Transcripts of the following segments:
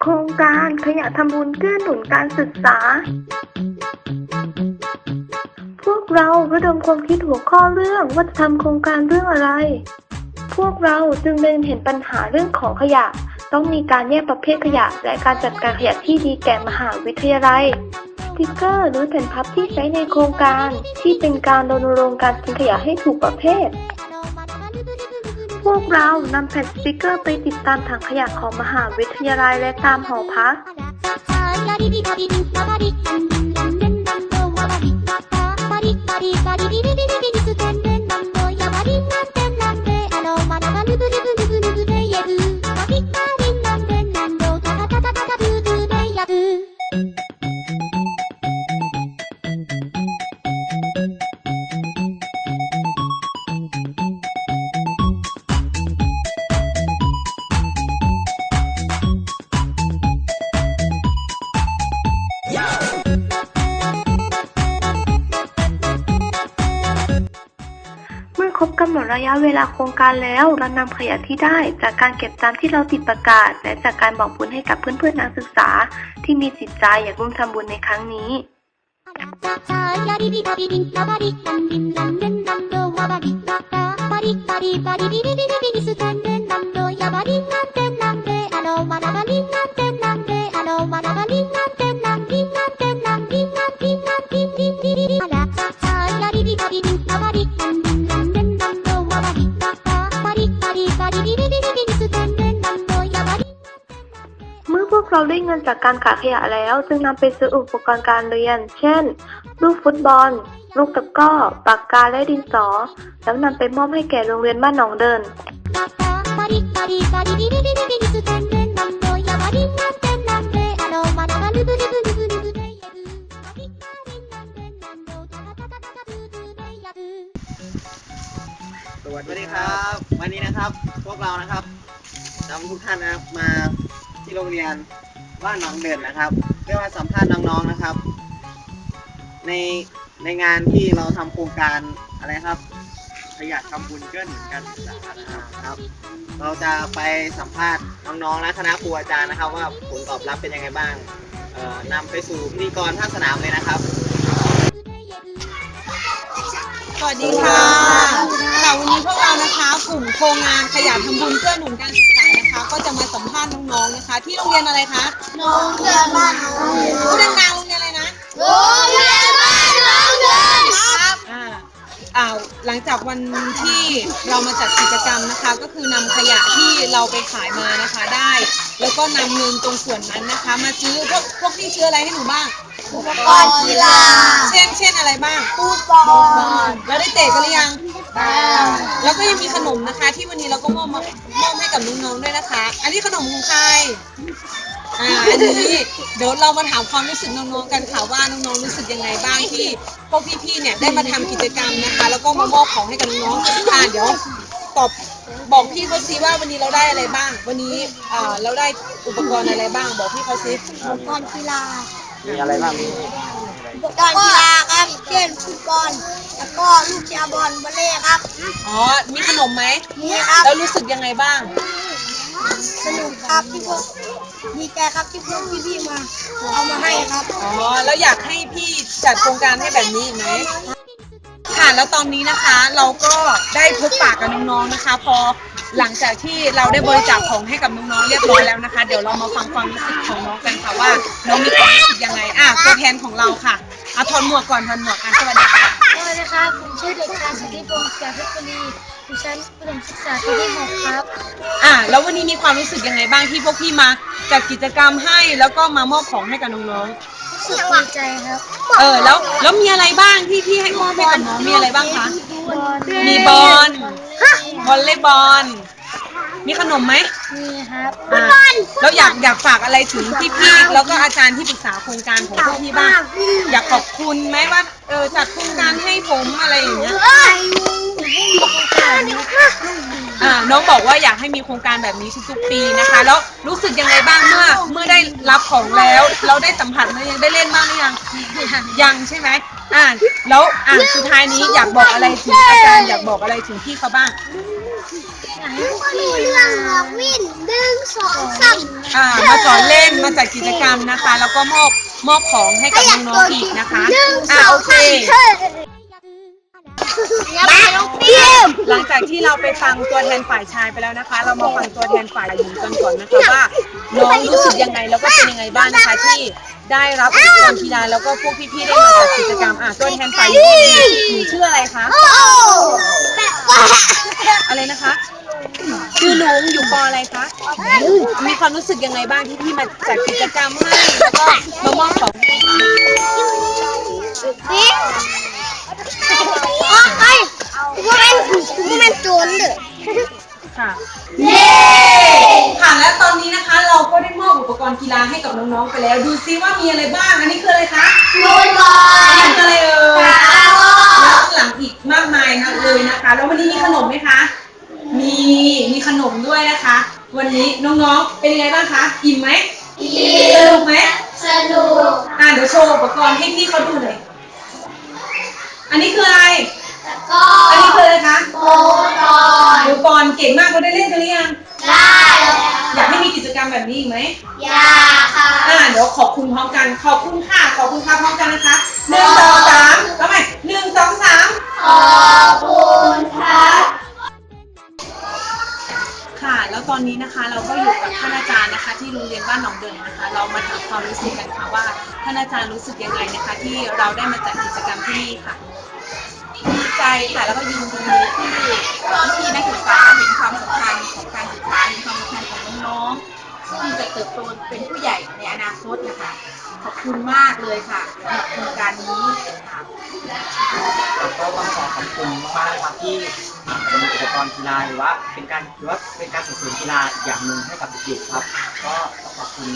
โครงการขยะทำบุญเกื้อหนุนการศึกษา พวกเราระดมความคิดหัวข้อเรื่องว่าจะทำโครงการเรื่องอะไร พวกเราจึงเล็งเห็นปัญหาเรื่องของขยะ ต้องมีการแยกประเภทขยะ และการจัดการขยะที่ดีแก่มหาวิทยาลัยสติกเกอร์หรือแผ่นพับที่ใช้ในโครงการที่เป็นการรณรงค์การทิ้งขยะให้ถูกประเภท พวกเรานำแผ่นสติกเกอร์ไปติดตามถังขยะของมหาวิทยาลัยและตามหอพักเครบกำหนดระยะเวลาโครงการแล้วเรานำขยะที่ได้ จากการเก็บตามที่เราติดประกาศ และจากการบอกบุญให้กับเพื่อนๆนักศึกษา ที่มีจิตใจอยากร่วมทำบุญในครั้งนี้ วกเราได้เงินจากการขายขยะแล้ว จึงนำไปซื้ออุปกรณ์การเรียน เช่น ลูกฟุตบอล ลูกตะกร้อ ปากกาและดินสอ แล้วนำไปมอบให้แก่โรงเรียนบ้านหนองเดิน สวัสดีครับ วันนี้นะครับ พวกเรานะครับนำทุกท่านนะครับมา โรงเรียนบ้านหนองเด่นนะครับเพื่อมาสัมภาษณ์น้องๆนะครับ ในในงานที่เราทำโครงการอะไรครับขยะทำบุญเกื้อหนุนการศึกษานะครับ เราจะไปสัมภาษณ์น้องๆและคณะครูอาจารย์นะครับ ว่าผลตอบรับเป็นยังไงบ้างเอ่อนำไปสู่พิธีกรภาคสนามเลยนะครับ สวัสดีค่ะค่ะวันนี้พวกเรานะคะกลุ่มโครงงานขยะทำบุญเพื่อหนุนการศึกษานะคะาสัมภาษณ์น้องๆนะคะ ที่โรงเรียนอะไรคะโรงเรียนบ้านหนองเดินพูดดังๆโรงเรียนอะไรนะโรงเรียนบ้านหนองเดินครับ อ่าอ่า หลังจากวันที่เรามาจัดกิจกรรมนะคะ ก็คือนำขยะที่เราไปขายมานะคะได้ แล้วก็นำเงินตรงส่วนนั้นนะคะ มาซื้อพวกพวกที่ซื้ออะไรให้หนูบ้าง อุปกรณ์กีฬา เช่นเช่นอะไรบ้างฟุตบอล แล้วได้เตะกันหรือยังแล้วก็ยังมีขนมนะคะ ที่วันนี้เราก็มอบมามอบให้กับน้องๆด้วยนะคะ อันนี้ขนมของใคร อ่าอันนี้เดี๋ยวเรามาถามความรู้สึกน้องๆกันค่ะว่าน้องๆรู้สึกยังไงบ้างที่พวกพี่ๆเนี่ยได้มาทำกิจกรรมนะคะ แล้วก็มามอบของให้กับน้องๆอ่าเดี๋ยวตอบบอกพี่เขาซิว่าวันนี้เราได้อะไรบ้าง วันนี้อ่าเราได้อุปกรณ์อะไรบ้าง บอกพี่เขาซิอุปกรณ์กีฬามีอะไรบ้างมีอุปกรณ์กีฬาครับเช่นฟุตบอลแล้วก็ลูกเชียร์บอลวอลเลย์ครับ อ๋อมีขนมไหมนี่ครับ แล้วรู้สึกยังไงบ้าง สนุกครับที่พวกดีใจครับที่พวกพี่ๆมาเอามาให้ครับอ๋อแล้วอยากให้พี่จัดโครงการให้แบบนี้อีกไหมค่ะแล้วตอนนี้นะคะเราก็ได้พบปากกับน้องๆนะคะ พอหลังจากที่เราได้บริจาคของให้กับน้องๆเรียบร้อยแล้วนะคะ เดี๋ยวเรามาฟังความรู้สึกของน้องกันค่ะว่าน้องมีความรู้สึกยังไงอะตัวแทนของเราค่ะอะถอดหมวกก่อนถอดหมวกอะสวัสดีค่ะ สวัสดีครับผมชื่อเด็กชายสุทธิพงศ์จากเพชรบุรีอยู่ชั้นประถมศึกษาปีที่หกครับ อะแล้ววันนี้มีความรู้สึกยังไงบ้างที่พวกพี่มาจัดกิจกรรมให้แล้วก็มามอบของให้กับน้องรู้สึกดีใจครับๆเออแล้วแล้วมีอะไรบ้างที่พี่ให้มอบให้กับน้องมีอะไรบ้างคะมีบอลวอลเลย์บอล มีขนมไหมนี่ครับอ่าแล้วอยากอยากฝากอะไรถึงพี่ๆแล้วก็อาจารย์ที่ปรึกษาโครงการของพวกพี่บ้าง อยากขอบคุณไหมว่า เออจัดโครงการให้ผมอะไรอย่างเงี้ยให้มีโครงการนี้อ่าน้องบอกว่าอยากให้มีโครงการแบบนี้ทุกๆปีนะคะ แล้วรู้สึกยังไงบ้างเมื่อเมื่อได้รับของแล้ว เราได้สัมผัสหรือยังได้เล่นบ้างหรือยังยังใช่ไหมอ่าแล้วอ่าสุดท้ายนี้อยากบอกอะไรถึงอาจารย์อยากบอกอะไรถึงพี่เขาบ้าง อยากให้พวกพี่เรื่องหอกวิ่นหนึ่งสองสามอ่ามาสอนเล่นมาจัดกิจกรรมนะคะ แล้วก็มอบมอบของให้กับน้องๆอีกนะคะหนึ่งอ่าสองโอเค สามยับไปน้องเตี้ยมหลังจากที่เราไปฟังตัวแทนฝ่ายชายไปแล้วนะคะ เรามาฟังตัวแทนฝ่ายหญิงกันก่อนนะคะว่าน้องรู้สึกยังไงแล้วก็เป็นยังไงบ้างนะคะที่ได้รับอุปกรณ์กีฬาแล้วก็พวกพี่ๆได้มาจัดกิจกรรมอะตัวแทนฝ่ายหญิงหนูชื่ออะไรคะ โอ้แบบว่า อะไรนะคะชื่อลุงอยู่ปออะไรคะมีความรู้สึกยังไงบ้างที่พี่มาจัดกิจกรรมให้แล้วก็มามอบของให้คะนี่อ๋อไปพวกแม่นพวกแม่นโจรเด้อค่ะเย้ค่ะและตอนนี้นะคะ เราก็ได้มอบอุปกรณ์กีฬาให้กับน้องๆไปแล้ว ดูซิว่ามีอะไรบ้างอันนี้คืออะไรคะโดนบออันลนี้คืออะไรเอ่ย แล้วข้างหลังอีกมากมายนะเลยนะคะ แล้ววันนี้มีขนมไหมคะ มีมีขนมด้วยนะคะ วันนี้น้องๆเป็นยังไงบ้างคะอิ่มไหมอิ่มสนุกไหมสนุกอะเดี๋ยวโชว์อุปกรณ์ให้พี่เขาดูหน่อยอันนี้คืออะไรก็อันนี้คืออะไรคะโบตอนอุปกรณ์เก่งมากเราได้เล่นกันหรือยังได้แล้วอยากให้มีกิจกรรมแบบนี้อีกไหมยาค่ะอ่าเดี๋ยวขอบคุณพร้อมกันขอบคุณค่ะขอบคุณค่ะพร้อมกันนะคะหนึ่งสองสามแล้วใหม่ อบคุณค่ะค่ะ แล้วตอนนี้นะคะเราก็อยู่กับท่านอาจารย์นะคะ ที่โรงเรียนบ้านหนองเดินนะคะ เรามาถามความรู้สึกกันค่ะว่าท่านอาจารย์รู้สึกยังไงนะคะ ที่เราได้มาจัดกิจกรรมที่นี่ค่ะดีใจค่ะแล้วก็ยินดีที่เอ่อพี่นักศึกษาเห็นความสำคัญของการศึกษาเห็นความสำคัญของน้องๆที่จะเติบโตเป็นผู้ใหญ่ในอนาคตนะคะขอบคุณมากเลยค่ะสำหรับโครงการนี้ ต้องขอขอบคุณมากๆนะครับที่เป็นอุปกรณ์กีฬาหรือว่าเป็นการหรือว่าเป็นการส่งเสริมกีฬาอีกอย่างหนึ่งให้กับเด็กๆครับ ก็ขอบคุณ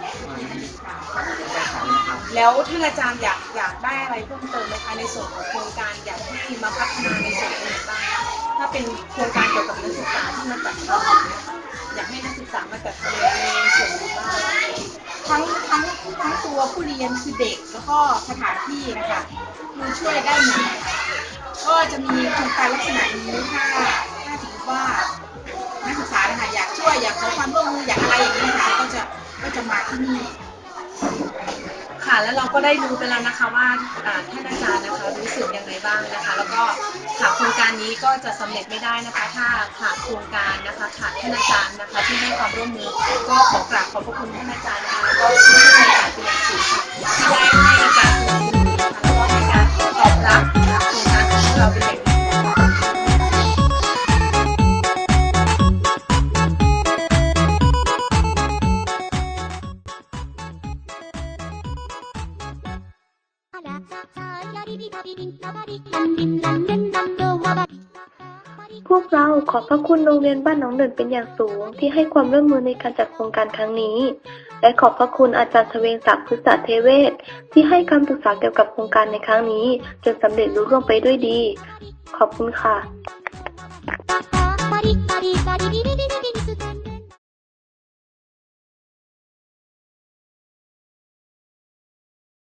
แม่สายนะครับ แล้วท่านอาจารย์อยากอยากได้อะไรเพิ่มเติมไหมคะในส่วนของโครงการอยากให้มาพัฒนาในส่วนอื่นบ้างคะถ้าเป็นโครงการเกี่ยวกับนักศึกษาที่มาจัดทำอยางเงี้ยค่ะอยากให้นักศึกษามาจัดทำในส่วนไหนบ้าง ทั้งทั้งทั้งตัวผู้เรียนคือเด็กแล้วก็สถานที่นะคะคือช่วยได้หมดก็จะมีโครงการลักษณะนี้ถ้าถ้าสมมติว่านักศึกษานะคะอยากช่วยอยากขอความร่วมมืออยากอะไรอย่างนี้นะคะก็จะก็จะมาที่นี่ค่ะแล้วเราก็ได้รู้ไปแล้วนะคะว่าอ่าท่านอาจารย์นะคะรู้สึกยังไงบ้างนะคะ แล้วก็ค่ะโครงการนี้ก็จะสำเร็จไม่ได้นะคะ ถ้าขาดโครงการนะคะขาดท่านอาจารย์นะคะ ที่ให้ความร่วมมือก็ขอกราบขอบพระคุณท่านอาจารย์ นะคะแล้วก็ผู้ให้การเป็นอย่า พวกเราขอพระคุณโรงเรียนบ้านน้องเดินเป็นอย่างสูง ที่ให้ความร่วมมือในการจัดโครงการครั้งนี้ และขอบพระคุณอาจารย์เวงศักดิ์พฤษเทเวศที่ให้คำปรึกษาเกี่ยวกับโครงการในครั้งนี้ จนสำเร็จลุล่วงไปด้วยดี ขอบคุณค่ะ